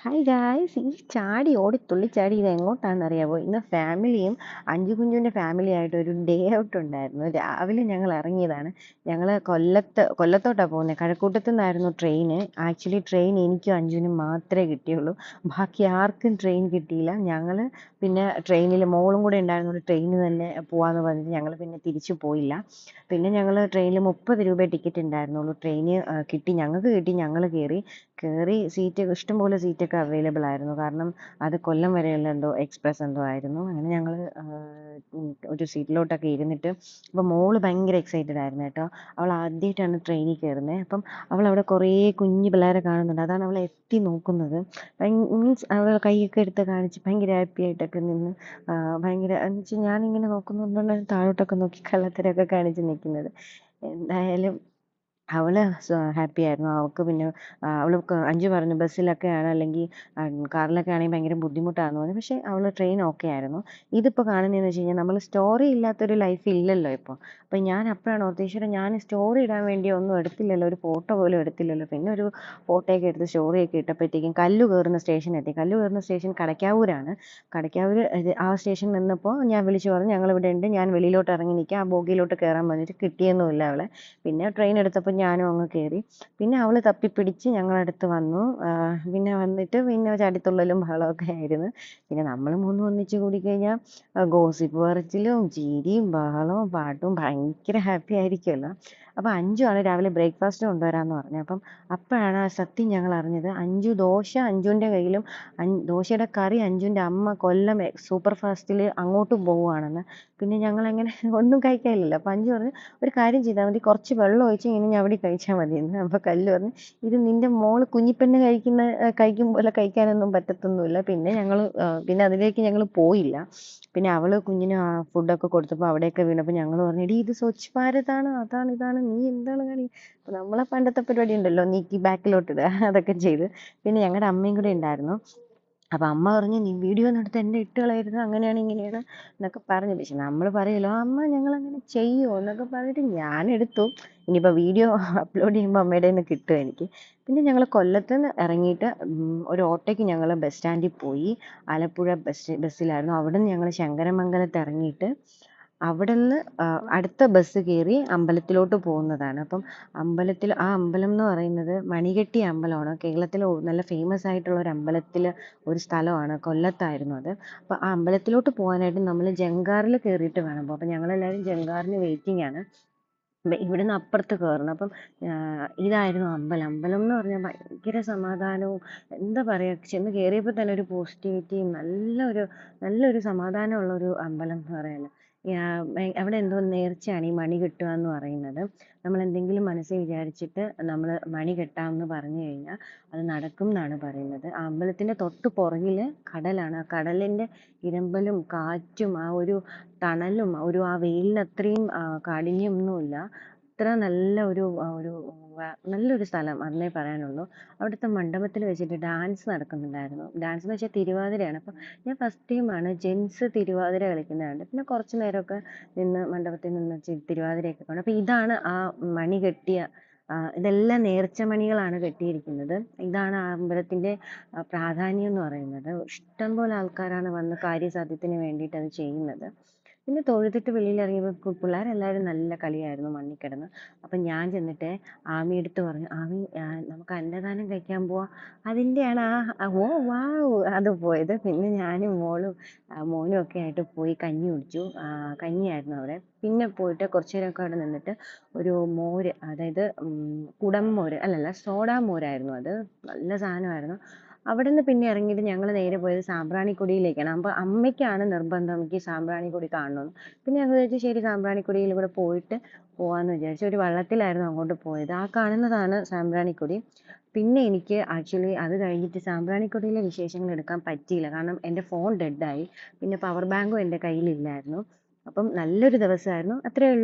Hi guys ഈ ചാടി ഓടി തുള്ളിച്ചാടി ഇത് എങ്ങോട്ടാണെന്ന് അറിയാമോ ഇന്ന് ഫാമിലിയും അഞ്ചു കുഞ്ഞുവിന്റെ ഫാമിലി ആയിട്ട് ഒരു ഡേ ഔട്ട് ഉണ്ടായിരുന്നു. രാവിലെ ഞങ്ങൾ ഇറങ്ങിയതാണ്. ഞങ്ങൾ കൊല്ലത്ത് കൊല്ലത്തോട്ടാണ് പോകുന്നത് കഴക്കൂട്ടത്തു നിന്നായിരുന്നു ട്രെയിൻ ആക്ച്വലി ട്രെയിൻ എനിക്കും അഞ്ചുവിനും മാത്രമേ കിട്ടിയുള്ളൂ. ബാക്കി ആർക്കും ട്രെയിൻ കിട്ടിയില്ല. ഞങ്ങൾ പിന്നെ ട്രെയിനിൽ മോളും കൂടെ ഉണ്ടായിരുന്നു ട്രെയിനിൽ തന്നെ പോകാമെന്ന് പറഞ്ഞിട്ട് ഞങ്ങൾ പിന്നെ തിരിച്ചു പോയില്ല. പിന്നെ ഞങ്ങൾ ട്രെയിനിൽ മുപ്പത് രൂപ ടിക്കറ്റ് ഉണ്ടായിരുന്നുള്ളൂ. ട്രെയിന് കിട്ടി. ഞങ്ങൾക്ക് കിട്ടി. ഞങ്ങൾ കയറി. കയറി സീറ്റ് ഇഷ്ടംപോലെ സീറ്റൊക്കെ അവൈലബിൾ ആയിരുന്നു. കാരണം അത് കൊല്ലം വരെയുള്ള എന്തോ എക്സ്പ്രസ് എന്തോ ആയിരുന്നു. അങ്ങനെ ഞങ്ങൾ ഒരു സീറ്റിലോട്ടൊക്കെ ഇരുന്നിട്ട് അപ്പോൾ മോൾ ഭയങ്കര എക്സൈറ്റഡ് ആയിരുന്നു കേട്ടോ. അവൾ ആദ്യമായിട്ടാണ് ട്രെയിനിൽ കയറുന്നത് അപ്പം അവൾ അവിടെ കുറേ കുഞ്ഞു പിള്ളേരെ കാണുന്നുണ്ട്. അതാണ് അവൾ എത്തി നോക്കുന്നത്. മീൻസ് അവൾ കൈയൊക്കെ എടുത്ത് കാണിച്ച് ഭയങ്കര ഹാപ്പി ആയിട്ടൊക്കെ നിന്ന് ഭയങ്കര എന്ന് വെച്ചാൽ ഞാനിങ്ങനെ നോക്കുന്നതുകൊണ്ടാണ് താഴോട്ടൊക്കെ നോക്കി കള്ളത്തരമൊക്കെ കാണിച്ച് നിൽക്കുന്നത്. എന്തായാലും അവൾ ഹാപ്പി ആയിരുന്നു. അവൾക്ക് പിന്നെ അവൾ അഞ്ചു പറഞ്ഞു ബസ്സിലൊക്കെയാണ് അല്ലെങ്കിൽ കാറിലൊക്കെ ആണെങ്കിൽ ഭയങ്കര ബുദ്ധിമുട്ടാണെന്ന് പറഞ്ഞു. പക്ഷേ അവൾ ട്രെയിൻ ഓക്കെ ആയിരുന്നു. ഇതിപ്പോൾ കാണുന്നതെന്ന് വെച്ച് കഴിഞ്ഞാൽ നമ്മൾ സ്റ്റോറി ഇല്ലാത്തൊരു ലൈഫ് ഇല്ലല്ലോ ഇപ്പോൾ അപ്പോൾ ഞാൻ അപ്പോഴാണ് ഓർത്തത് ഈശ്വരാ ഞാൻ സ്റ്റോറി ഇടാൻ വേണ്ടി ഒന്നും എടുത്തില്ലല്ലോ. ഒരു ഫോട്ടോ പോലും എടുത്തില്ലല്ലോ. പിന്നെ ഒരു ഫോട്ടോയൊക്കെ എടുത്ത് സ്റ്റോറിയൊക്കെ ഇട്ടപ്പോഴത്തേക്കും കല്ലു കയറുന്ന സ്റ്റേഷൻ എത്തി. കല്ലു കയറുന്ന സ്റ്റേഷൻ കടയ്ക്കാവൂരാണ് കടയ്ക്കാവൂർ ആ സ്റ്റേഷൻ നിന്നപ്പോൾ ഞാൻ വിളിച്ചു പറഞ്ഞു ഞങ്ങൾ ഇവിടെ ഉണ്ട്. ഞാൻ വെളിയിലോട്ട് ഇറങ്ങി നിൽക്കാം. ആ ബോഗിയിലോട്ട് കയറാൻ പറഞ്ഞിട്ട് കിട്ടിയൊന്നുമില്ല അവളെ. പിന്നെ ട്രെയിൻ എടുത്തപ്പോൾ ഞാനും അങ്ങ് കയറി പിന്നെ അവൾ തപ്പിപ്പിടിച്ച് ഞങ്ങളുടെ അടുത്ത് വന്നു പിന്നെ വന്നിട്ട് പിന്നെ ചാടിത്തുള്ളലും ബഹളമൊക്കെ ആയിരുന്നു. പിന്നെ നമ്മൾ മൂന്നും ഒന്നിച്ച് കൂടിക്കഴിഞ്ഞാൽ ഗോസിപ്പ് പറച്ചിലും ചിരിയും ബഹളവും പാട്ടും ഭയങ്കര ഹാപ്പി ആയിരിക്കുമല്ലോ അപ്പോൾ അഞ്ചു ആണ് രാവിലെ ബ്രേക്ക്ഫാസ്റ്റ് കൊണ്ടുവരാമെന്ന് പറഞ്ഞു. അപ്പം അപ്പോഴാണ് ആ സത്യം ഞങ്ങൾ അറിഞ്ഞത്. അഞ്ചു ദോശ അഞ്ചുവിന്റെ കയ്യിലും ദോശയുടെ കറി അഞ്ചുവിന്റെ അമ്മ കൊല്ലം സൂപ്പർ ഫാസ്റ്റിൽ അങ്ങോട്ട് പോവുകയാണെന്ന്. പിന്നെ ഞങ്ങൾ അങ്ങനെ ഒന്നും കഴിക്കാനില്ലല്ലോ. അപ്പം അഞ്ചു പറഞ്ഞു ഒരു കാര്യം ചെയ്താൽ മതി. കുറച്ച് വെള്ളം ഒഴിച്ച് ഇങ്ങനെ അവിടെ കഴിച്ചാൽ മതി. എന്ന് അപ്പോൾ കല്ല് പറഞ്ഞു ഇത് നിന്റെ മോൾ കുഞ്ഞിപ്പെണ്ണ് കഴിക്കുന്ന കഴിക്കും പോലെ കഴിക്കാനൊന്നും പറ്റത്തൊന്നുമില്ല. പിന്നെ ഞങ്ങൾ പിന്നെ അതിലേക്ക് ഞങ്ങൾ പോയില്ല. പിന്നെ അവൾ കുഞ്ഞിന് ഫുഡൊക്കെ കൊടുത്തപ്പോൾ അവിടെയൊക്കെ വീണപ്പോൾ ഞങ്ങൾ പറഞ്ഞു എടീ ഇത് സ്വച്ഛ് ഭാരതാണ്. അതാണ് ഇതാണ്. നീ എന്താണ് കാണി നമ്മളെ പണ്ടത്തെ പരിപാടി ഉണ്ടല്ലോ നീക്കി ബാക്കിലോട്ട് ഇടുക അതൊക്കെ ചെയ്ത്. പിന്നെ ഞങ്ങളുടെ അമ്മയും കൂടെ ഉണ്ടായിരുന്നു. അപ്പോൾ അമ്മ പറഞ്ഞു നീ വീഡിയോ ഒന്നും എടുത്ത് എന്നെ ഇട്ട് കളയരുത് അങ്ങനെയാണ് ഇങ്ങനെയാണ് എന്നൊക്കെ പറഞ്ഞു. പക്ഷെ നമ്മൾ പറയുമല്ലോ അമ്മ ഞങ്ങൾ അങ്ങനെ ചെയ്യുമോ എന്നൊക്കെ പറഞ്ഞിട്ട് ഞാൻ എടുത്തു. ഇനിയിപ്പോൾ വീഡിയോ അപ്ലോഡ് ചെയ്യുമ്പോൾ അമ്മയുടെ നിന്ന് കിട്ടും എനിക്ക്. പിന്നെ ഞങ്ങൾ കൊല്ലത്ത് നിന്ന് ഇറങ്ങിയിട്ട് ഒരു ഓട്ടോയ്ക്ക് ഞങ്ങൾ ബസ് സ്റ്റാൻഡിൽ പോയി. ആലപ്പുഴ ബസ് ബസ്സിലായിരുന്നു. അവിടെ നിന്ന് ഞങ്ങൾ ശങ്കരമംഗലത്ത് ഇറങ്ങിയിട്ട് അവിടെ നിന്ന് അടുത്ത ബസ് കയറി അമ്പലത്തിലോട്ട് പോകുന്നതാണ്. അപ്പം അമ്പലത്തിൽ ആ അമ്പലം എന്ന് പറയുന്നത് മണികെട്ടി അമ്പലമാണ്. കേരളത്തിൽ നല്ല ഫേമസ് ആയിട്ടുള്ള ഒരു അമ്പലത്തിൽ ഒരു സ്ഥലമാണ് കൊല്ലത്തായിരുന്നു അത്. അപ്പോൾ ആ അമ്പലത്തിലോട്ട് പോകാനായിട്ട് നമ്മൾ ജങ്കാറിൽ കയറിയിട്ട് വേണം. അപ്പോൾ അപ്പം ഞങ്ങളെല്ലാവരും ജങ്കാറിന് വെയിറ്റിംഗ് ആണ്. ഇവിടുന്ന് അപ്പുറത്ത് കയറണം അപ്പം ഇതായിരുന്നു അമ്പലം. അമ്പലം എന്ന് പറഞ്ഞാൽ ഭയങ്കര സമാധാനവും എന്താ പറയുക ചെന്ന് കയറിയപ്പോൾ തന്നെ ഒരു പോസിറ്റിവിറ്റിയും നല്ലൊരു നല്ലൊരു സമാധാനമുള്ള ഒരു അമ്പലം എന്ന് പറയുന്നത് അവിടെ എന്തോ നേർച്ചയാണ് ഈ മണി കെട്ടുക എന്ന് പറയുന്നത്. നമ്മൾ എന്തെങ്കിലും മനസ്സിൽ വിചാരിച്ചിട്ട് നമ്മൾ മണി കെട്ടാമെന്ന് പറഞ്ഞു കഴിഞ്ഞാൽ അത് നടക്കും എന്നാണ് പറയുന്നത്. ആ അമ്പലത്തിന്റെ തൊട്ട് പുറകിൽ കടലാണ്. ആ കടലിന്റെ ഇരമ്പലും കാറ്റും ആ ഒരു തണലും ഒരു ആ വെയിലിന് അത്രയും കാഠിന്യമൊന്നുമില്ല അത്ര നല്ല ഒരു ഒരു നല്ലൊരു സ്ഥലം എന്നേ പറയാനുള്ളൂ. അവിടുത്തെ മണ്ഡപത്തിൽ വെച്ചിട്ട് ഡാൻസ് നടക്കുന്നുണ്ടായിരുന്നു. ഡാൻസ് എന്ന് വെച്ചാൽ തിരുവാതിരയാണ്. അപ്പം ഞാൻ ഫസ്റ്റ് ടൈമാണ് ജെൻസ് തിരുവാതിര കളിക്കുന്നത് കണ്ടത് പിന്നെ കുറച്ച് നേരമൊക്കെ നിന്ന് മണ്ഡപത്തിൽ നിന്ന് തിരുവാതിരയൊക്കെ കാണും അപ്പം ഇതാണ് ആ മണി കെട്ടിയ ഇതെല്ലാം നേർച്ച മണികളാണ് കെട്ടിയിരിക്കുന്നത്. ഇതാണ് ആ അമ്പലത്തിന്റെ പ്രാധാന്യം എന്ന് പറയുന്നത്. ഇഷ്ടംപോലെ ആൾക്കാരാണ് വന്ന് കാര്യസാധ്യത്തിന് വേണ്ടിയിട്ട് അത് ചെയ്യുന്നത്. പിന്നെ തൊഴുതിട്ട് വെളിയിൽ ഇറങ്ങിയപ്പോൾ പിള്ളേരെല്ലാവരും നല്ല കളിയായിരുന്നു മണ്ണിൽ കിടന്ന് അപ്പം ഞാൻ ചെന്നിട്ട് ആമി എടുത്ത് പറഞ്ഞു ആമി നമുക്ക് അന്നദാനം കഴിക്കാൻ പോവാം. അതിന്റെയാണ് ആ ഓ വാവ് അത് പോയത്. പിന്നെ ഞാനും മോളും മോനും ഒക്കെ ആയിട്ട് പോയി കഞ്ഞി കുടിച്ചു. കഞ്ഞിയായിരുന്നു അവിടെ. പിന്നെ പോയിട്ട് കുറച്ചു നേരമൊക്കെ അവിടെ നിന്നിട്ട് ഒരു മോര് അതായത് കുടം മോര് അല്ലല്ല സോഡാ മോരായിരുന്നു അത്. നല്ല സാധനമായിരുന്നു. അവിടെ നിന്ന് പിന്നെ ഇറങ്ങിയിട്ട് ഞങ്ങൾ നേരെ പോയത് സാമ്പ്രാണിക്കുടിയിലേക്കാണ്. അപ്പോൾ അമ്മയ്ക്കാണ് നിർബന്ധം എനിക്ക് സാമ്പ്രാണിക്കുടി കാണണമെന്ന് പിന്നെ ഞങ്ങൾ വിചാരിച്ചു ശരി സാമ്പ്രാണിക്കുടിയിൽ കൂടെ പോയിട്ട് പോവാന്ന് വിചാരിച്ചു. ഒരു വള്ളത്തിലായിരുന്നു അങ്ങോട്ട് പോയത്. ആ കാണുന്നതാണ് സാമ്പ്രാണിക്കുടി. പിന്നെ എനിക്ക് ആക്ച്വലി അത് കഴിഞ്ഞിട്ട് സാമ്പ്രാണിക്കുടിയിലെ വിശേഷങ്ങൾ എടുക്കാൻ പറ്റിയില്ല. കാരണം എന്റെ ഫോൺ ഡെഡായി. പിന്നെ പവർ ബാങ്കും എന്റെ കയ്യിലില്ലായിരുന്നു. അപ്പം നല്ലൊരു ദിവസമായിരുന്നു. അത്രയേ ഉള്ളൂ.